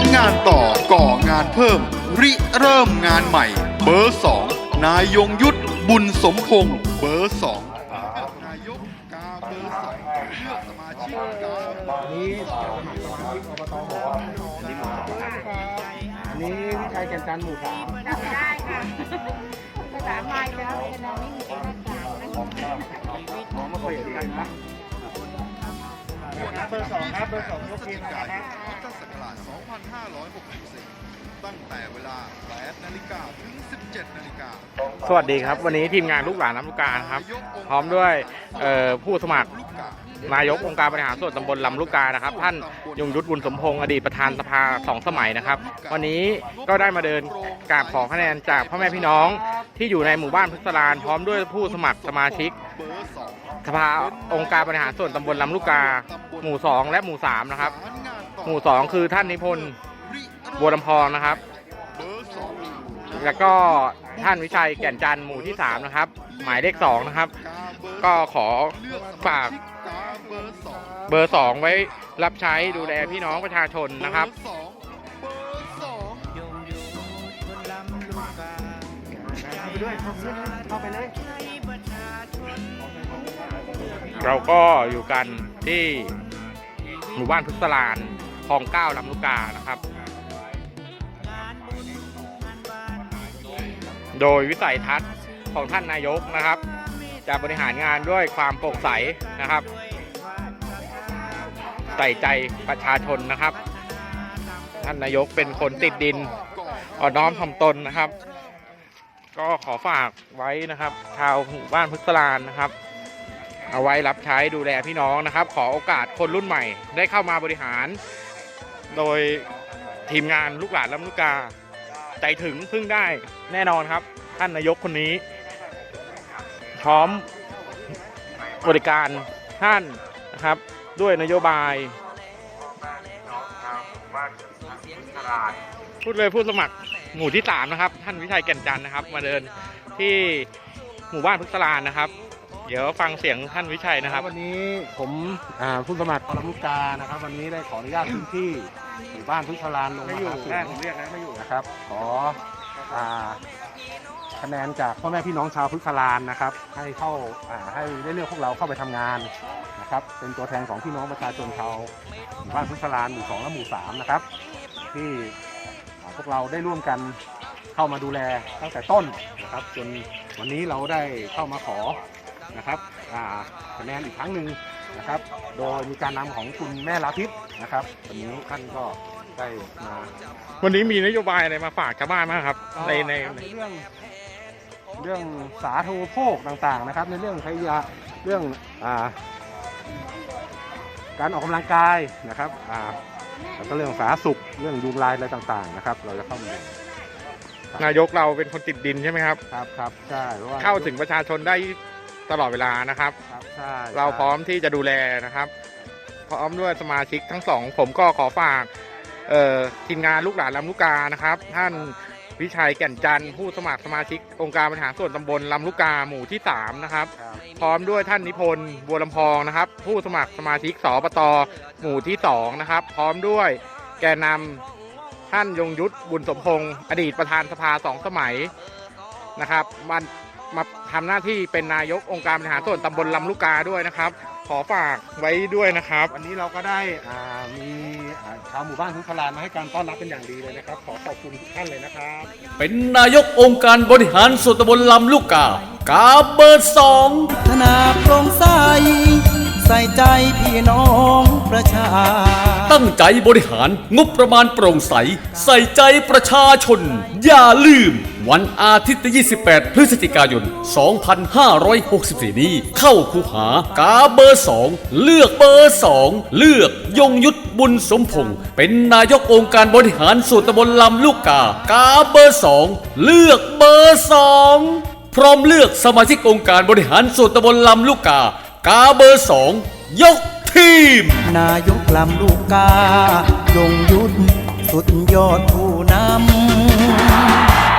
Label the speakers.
Speaker 1: รงานต่อก่องานเพิ่ม ริเริ่มงานใหม่ เบอร์สองนายยงยุทธบุญสมพงศ์เบอร์สองนายกกาเบอร์สองเลือกสมาชิกกา
Speaker 2: อันนี้สมัครสมาชิกอบตหัวอันนี้หมู่สามอันนี้วิชัยแก่นจันทร์หมู่สาม
Speaker 3: จำได้ค่ะภาษาไทยแล้วเรียนเราไม่มีเอกสารนะ
Speaker 2: น้องมาเคยเห็นกันนะ เบอร์สองครับเบอร์สองยกทีมนะครับ
Speaker 1: พุทธศักราช2564 ตั้งแต่เวลา8นาฬิกาถึง 17นาฬิกา
Speaker 4: สวัสดีครับ วันนี้ทีมงานลูกหลานน้ำลูกกานะครับ พร้อมด้วยผู้สมัครนายกองค์การบริหารส่วนตำบลลำลูกกานะครับ ท่านยงยุทธบุญสมพงศ์อดีตประธานสภาสองสมัยนะครับ วันนี้ก็ได้มาเดินกราบขอคะแนนจากพ่อแม่พี่น้องที่อยู่ในหมู่บ้านพุทธลานพร้อมด้วยผู้สมัครสมาชิก
Speaker 1: ส
Speaker 4: ภาองค์การบริหารส่วนตำบลลำลูกกา หมู่ 2 และหมู่ 3 นะครับ หมู่ 2 คือท่านนิพนธ์บัวลำพองนะครับ แล้วก็ท่านวิชัยแก่นจันทร์หมู่ที่ 3 นะครับ หมายเลข 2 นะครับ
Speaker 1: ก็
Speaker 4: ขอฝา
Speaker 1: กเบอร์สอง
Speaker 4: เบอร์2ไว้รับใช้ดูแลพี่น้องประชาชนนะครับ
Speaker 1: เบอร์สองเบอร์สอง
Speaker 2: เข้าไปด้วยเข้าไปเลย
Speaker 4: เราก็อยู่กันที่หมู่บ้านพุทธลานคลองเก้าลำลูกกานะครับ โดยวิสัยทัศน์ของท่านนายกนะครับ จะบริหารงานด้วยความโปร่งใสนะครับ ใส่ใจประชาชนนะครับ ท่านนายกเป็นคนติดดินอ่อนน้อมถ่อมตนนะครับ ก็ขอฝากไว้นะครับ ชาวหมู่บ้านพุทธลานนะครับ เอาไว้รับใช้ดูแลพี่น้องนะครับ ขอโอกาสคนรุ่นใหม่ ได้เข้ามาบริหาร โดยทีมงานลูกหลานลำลูกกา ใจถึงพึ่งได้แน่นอนครับ ท่านนายกคนนี้พร้อมบริการท่านนะครับ ด้วยนโยบาย พูดเลยผู้สมัครหมู่ที่สามนะครับ ท่านวิชัยแก่นจันทร์นะครับ มาเดินที่หมู่บ้านพุทธลานนะครับ ดี๋ยวฟังเสียงท่านวิชัยนะครับ
Speaker 2: วันนี้ผมผู้สมัครลำลูกกานะครับ วันนี้ได้ขออนุญาตพื้นที่หมู่บ้านพุทธลานลงมาหาเสียง
Speaker 4: ผมเรียกนะไม่อยู่
Speaker 2: นะครับ ขอคะแนนจากพ่อแม่พี่น้องชาวพุทธลานนะครับ ให้เข้าให้ได้เลือกพวกเราเข้าไปทำงานนะครับ เป็นตัวแทนของพี่น้องประชาชนชาวหมู่บ้านพุทธลานหมู่สองและหมู่สามนะครับ ที่พวกเราได้ร่วมกันเข้ามาดูแลตั้งแต่ต้นนะครับ จนวันนี้เราได้เข้ามาขอ นะครับอ่าคะแนนอีกครั้งหนึ่งนะครับ โดยมีการนำของคุณแม่ลาทิพย์นะครับวันนี้ท่านก็ได้มา
Speaker 4: วันนี้มีนโยบายอะไรมาฝากชาวบ้านบ้างครับในใน
Speaker 2: ในเรื่องเรื่องสาธารณูปโภคต่างๆนะครับ ในเรื่องพยาเรื่องอ่าการออกกำลังกายนะครับอ่าแล้วก็เรื่องสาธารณสุขเรื่องยุงลายอะไรต่างๆนะครับ เราจะเข้ามาดู
Speaker 4: นายกเราเป็นคนติดดินใช่ไหมครับ
Speaker 2: ครับครับใช่พระว่
Speaker 4: เข้าถึงประชาชนได้ ตลอดเวลานะครับ
Speaker 2: ครับใช่
Speaker 4: เราพร้อมที่จะดูแลนะครับ พร้อมด้วยสมาชิกทั้งสองผมก็ขอฝากเอ่อทีมงานลูกหลานลำลูกกานะครับ ท่านวิชัยแก่นจันทร์ผู้สมัครสมาชิกองค์การบริหารส่วนตำบลลำลูกกาหมู่ที่ 3 นะครับ
Speaker 2: ครับ
Speaker 4: พร้อมด้วยท่านนิพนธ์บัวลำพองนะครับ ผู้สมัครสมาชิกสปตหมู่ที่ 2 นะครับ พร้อมด้วยแกนนำท่านยงยุทธบุญสมพงศ์อดีตประธานสภาสองสมัยนะครับ มัน มาทำหน้าที่เป็นนายกองค์การบริหารส่วนตำบลลำลูกกาด้วยนะครับ ขอฝากไว้ด้วยนะครับ
Speaker 2: วันนี้เราก็ได้อ่ามีอ่าชาวหมู่บ้านพุทธลานมาให้การต้อนรับเป็นอย่างดีเลยนะครับ ขอขอบคุณทุกท่านเลยนะครับ
Speaker 5: เป็นนายกองค์การบริหารส่วนตำบลลำลูกกากาเบอร์สอง
Speaker 6: พัฒนาโปร่งใสใส่ใจพี่น้องประชา
Speaker 5: ตั้งใจบริหารงบประมาณโปร่งใส ใส่ใจประชาชน อย่าลืม วันอาทิตย์ที่ 28 พฤศจิกายน 2564 นี้ เข้าคูหากาเบอร์สองเลือกเบอร์สองเลือกยงยุทธบุญสมพงศ์เป็นนายกองค์การบริหารส่วนตำบลลำลูกกา กาเบอร์สองเลือกเบอร์สองพร้อมเลือกสมาชิกองค์การบริหารส่วนตำบลลำลูกกา กาเบอร์สองยก ทีม
Speaker 6: นายกลำลูกกา ยงยุทธสุดยอดผู้นำ